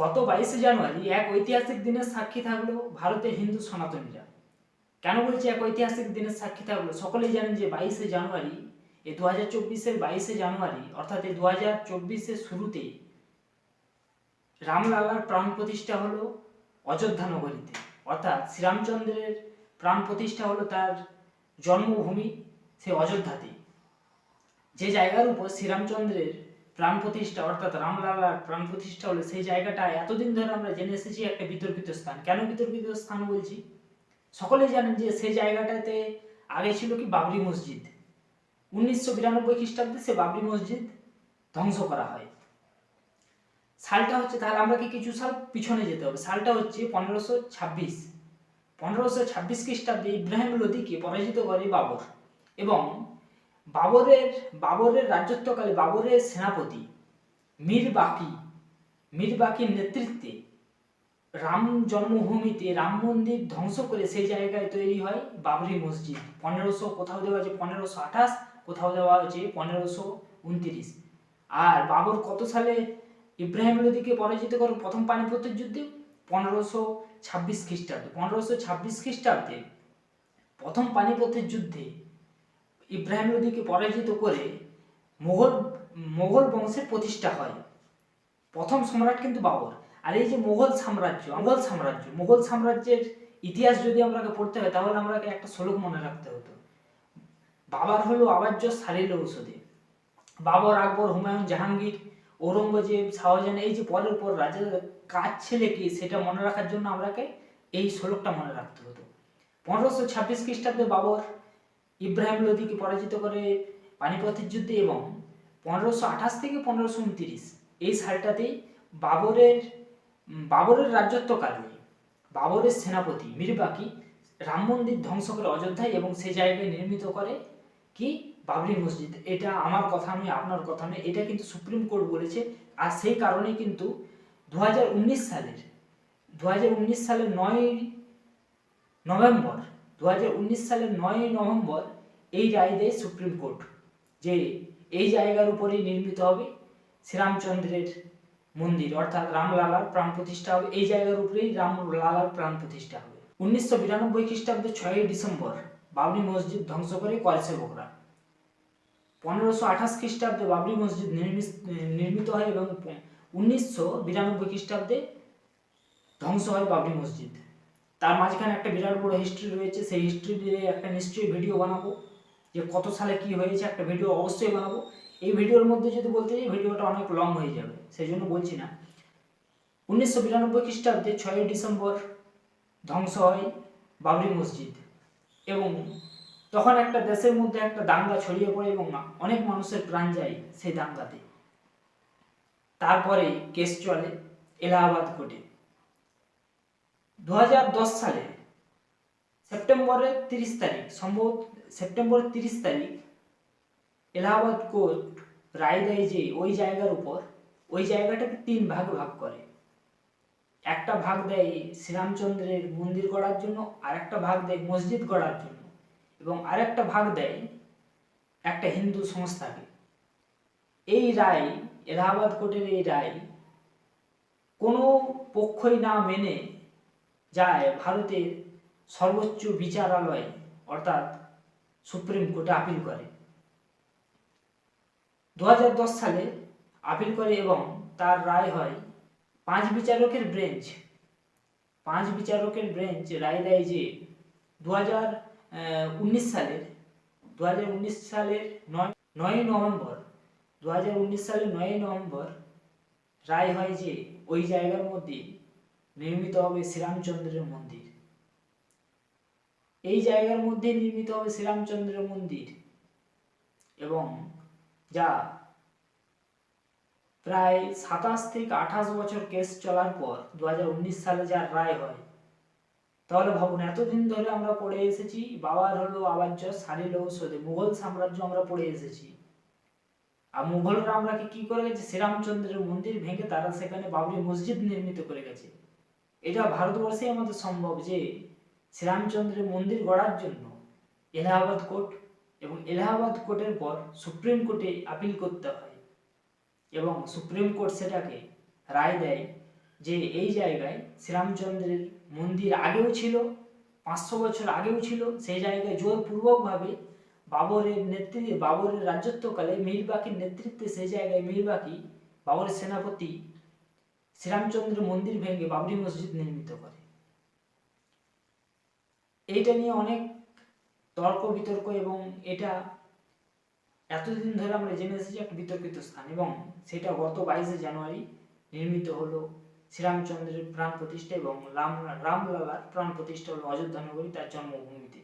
গত বাইশে জানুয়ারি এক ঐতিহাসিক দিনের সাক্ষী থাকল ভারতের হিন্দু সনাতনীরা। কেন বলছি এক ঐতিহাসিক দিনের সাক্ষী থাকল? সকলেই জানেন যে বাইশে জানুয়ারি, এই দু হাজার চব্বিশের বাইশে জানুয়ারি, অর্থাৎ এই দু হাজার চব্বিশের শুরুতে রামলালার প্রাণ প্রতিষ্ঠা হলো অযোধ্যা নগরীতে। অর্থাৎ শ্রীরামচন্দ্রের প্রাণ প্রতিষ্ঠা হলো তার জন্মভূমি, সে অযোধ্যাতে যে জায়গার উপর শ্রীরামচন্দ্রের প্রাণ প্রতিষ্ঠা, অর্থাৎ রামলালার প্রাণ প্রতিষ্ঠা হলো সেই জায়গাটা। এতদিন ধরে আমরা জেনে এসেছি একটা বিতর্কিত স্থান। কেন বিতর্কিত স্থান বলছি? সকলেই জানেন যে সেই জায়গাটাতে আগে ছিল কি বাবরি মসজিদ। উনিশশো বিরানব্বই খ্রিস্টাব্দে সে বাবরি মসজিদ ধ্বংস করা হয়। সালটা হচ্ছে, তাহলে আমরা কি কিছু সাল? পিছনে যেতে হবে। সালটা হচ্ছে পনেরোশো ছাব্বিশ। পনেরোশো ছাব্বিশ খ্রিস্টাব্দে ইব্রাহিম লোদিকে পরাজিত করে বাবর। এবং বাবরের বাবরের রাজত্বকালে বাবরের সেনাপতি মীর বাকি, মীর বাকির নেতৃত্বে রাম জন্মভূমিতে রাম মন্দির ধ্বংস করে সেই জায়গায় তৈরি হয় বাবরি মসজিদ। পনেরোশো, কোথাও দেওয়া আছে পনেরোশো আঠাশ, কোথাও দেওয়া আছে পনেরোশো উনত্রিশ। আর বাবর কত সালে ইব্রাহিম লোদিকে পরাজিত করে প্রথম পানিপথের যুদ্ধে? পনেরোশো ছাব্বিশ খ্রিস্টাব্দে। পনেরোশো ছাব্বিশ খ্রিস্টাব্দে প্রথম পানিপথের যুদ্ধে ইব্রাহিম লোদিকে পরাজিত করে মোগল মোগল বংশের প্রতিষ্ঠা হয়। প্রথম সম্রাট কিন্তু বাবর। আর এই যে মোগল সাম্রাজ্য মোগল সাম্রাজ্য, মোগল সাম্রাজ্যের ইতিহাস যদি আমরাকে পড়তে হয়, তাহলে আমরাকে একটা শ্লোক মনে রাখতে হতো। বাবার হলো আবার্য সারিল ঔষধে। বাবর, আকবর, হুমায়ুন জাহাঙ্গীর, ঔরঙ্গজেব, শাহজাহান, এই যে পরের পর রাজার কাজ ছেলে কি, সেটা মনে রাখার জন্য আমরাকে এই শ্লোকটা মনে রাখতে হতো। পনেরোশো ছাব্বিশ খ্রিস্টাব্দে বাবর ইব্রাহিম লোদিকে পরাজিত করে পানিপথের যুদ্ধে এবং পনেরোশো আঠাশ থেকে পনেরোশো এই সালটাতেই বাবরের বাবরের রাজত্বকালে বাবরের সেনাপতি মীরবাকি রাম মন্দির ধ্বংস করে অযোধ্যায় এবং সে জায়গায় নির্মিত করে কি? বাবরি মসজিদ। এটা আমার কথা নয়, আপনার কথা নয়, এটা কিন্তু সুপ্রিম কোর্ট বলেছে। আর সেই কারণেই কিন্তু দু হাজার উনিশ সালের দু হাজার উনিশ সালের নয় নভেম্বর দু হাজার উনিশ সালের নয় নভেম্বর এই রায় দেয় সুপ্রিম কোর্ট, যে এই জায়গার উপরেই নির্মিত হবে শ্রীরামচন্দ্রের মন্দির, অর্থাৎ রামলালার প্রাণ প্রতিষ্ঠা হবে। এই জায়গার উপরেই রামলালার প্রাণ প্রতিষ্ঠা হবে। উনিশশো বিরানব্বই খ্রিস্টাব্দে ছয়ই ডিসেম্বর, বাবরি মসজিদ ধ্বংস করে কলসেবকরা পনেরোশো আঠাশ খ্রিস্টাব্দে বাবরি মসজিদ নির্মিত নির্মিত হয় এবং উনিশশো বিরানব্বই খ্রিস্টাব্দে ধ্বংস হয় বাবরি মসজিদ। তার মাঝখানে একটা বিরাট বড় হিস্ট্রি রয়েছে। সেই হিস্ট্রি দিয়ে একটা নিশ্চয়ই ভিডিও বানাবো। যে কত সালে কি হয়েছে একটা ভিডিও অবশ্যই বানাবো। এই ভিডিওর মধ্যে যদি বলতে যাই ভিডিওটা অনেক লং হয়ে যাবে সেই জন্য বলছি না। উনিশশো বিরানব্বই খ্রিস্টাব্দে ছয়ই ডিসেম্বর ধ্বংস হয় বাবরি মসজিদ এবং তখন একটা দেশের মধ্যে একটা দাঙ্গা ছড়িয়ে পড়ে এবং অনেক মানুষের প্রাণ যায় সেই দাঙ্গাতে। তারপরে কেস চলে, এলাহাবাদ কোর্টে। দু হাজার দশ সালে সেপ্টেম্বরের তিরিশ তারিখ, সম্ভবত সেপ্টেম্বরের তিরিশ তারিখ, এলাহাবাদ কোর্ট রায় দেয় যে ওই জায়গার উপর, ওই জায়গাটাকে তিন ভাগে ভাগ করে। একটা ভাগ দেয় শ্রীরামচন্দ্রের মন্দির গড়ার জন্য আর একটা ভাগ দেয় মসজিদ গড়ার জন্য এবং আরেকটা ভাগ দেয় একটা হিন্দু সংস্থাকে। এই রায়, এলাহাবাদ কোর্টের এই রায় কোনো পক্ষই না মেনে যায় ভারতের সর্বোচ্চ বিচারালয়, অর্থাৎ সুপ্রিম কোর্টে আপিল করে। দু হাজার দশ সালে আপিল করে এবং তার রায় হয়, পাঁচ বিচারকের বেঞ্চ পাঁচ বিচারকের বেঞ্চ রায় দেয় যে দু সালের দু সালের নয় নয় নভেম্বর দু সালের নয় নভেম্বর রায় হয় যে, ওই জায়গার মধ্যে নির্মিত হবে শ্রীরামচন্দ্রের মন্দির। এই জায়গার মধ্যে নির্মিত হবে শ্রীরামচন্দ্রের মন্দির এবং যা প্রায় সাতাশ থেকে আঠাশ বছর কেস চলার পর দু হাজার উনিশ সালে যার রায় হয়। তাহলে ভাবুন, এতদিন ধরে আমরা পড়ে এসেছি, বাবার হলো আবার্য সারিল ঔষধে মুঘল সাম্রাজ্য আমরা পড়ে এসেছি। আর মুঘলরা আমরা কি করে গেছে? শ্রীরামচন্দ্রের মন্দির ভেঙে তারা সেখানে বাবরি মসজিদ নির্মিত করে গেছে। এটা ভারতবর্ষে আমাদের সম্ভব যে শ্রীরামচন্দ্রের মন্দির গড়ার জন্য এলাহাবাদ কোর্ট এবং এলাহাবাদ কোর্টের পর সুপ্রিম কোর্টে আপিল করতে হয় এবং সুপ্রিম কোর্ট সেটাকে রায় দেয় যে এই জায়গায় শ্রীরামচন্দ্রের মন্দির আগেও ছিল, পাঁচশো বছর আগেও ছিল, সেই জায়গায় জোরপূর্বকভাবে বাবরের নেতৃত্বে বাবরের রাজত্বকালে মীরবাকির নেতৃত্বে সেই জায়গায় মীরবাকি, বাবরের সেনাপতি শ্রীরামচন্দ্র মন্দির ভেঙে বাবরি মসজিদ নির্মিত করে। এইটা নিয়ে অনেক তর্ক, বিতর্ক এবং এটা এতদিন ধরে আমরা জেনে এসেছি একটা বিতর্কিত স্থান এবং সেটা গত বাইশে জানুয়ারি নির্মিত হলো শ্রীরামচন্দ্রের প্রাণ প্রতিষ্ঠা এবং রাম রামলালার প্রাণ প্রতিষ্ঠা হলো অযোধ্যা নগরী তার জন্মভূমিতে।